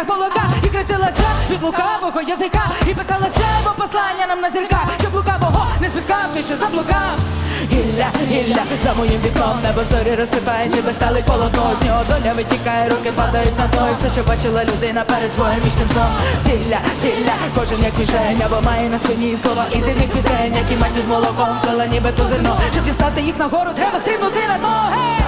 Ріках молока. І крестилася від лукавого язика, і писала себе послання нам на зірках, щоб лукавого не спіткав, ти що заблукав. Гілля, гілля, за моїм вікном небо зорі розсипає, ніби стали полотно. З нього доля витікає, руки падають на той Все, що бачила людина перед своїм вічним сном. Тілля, тілля, кожен як мішень Або має на спині слова із дивних пісень Які матю з молоком, пила ніби ту зерно. Щоб дістати їх нагору, треба стрибнути на дно Гей!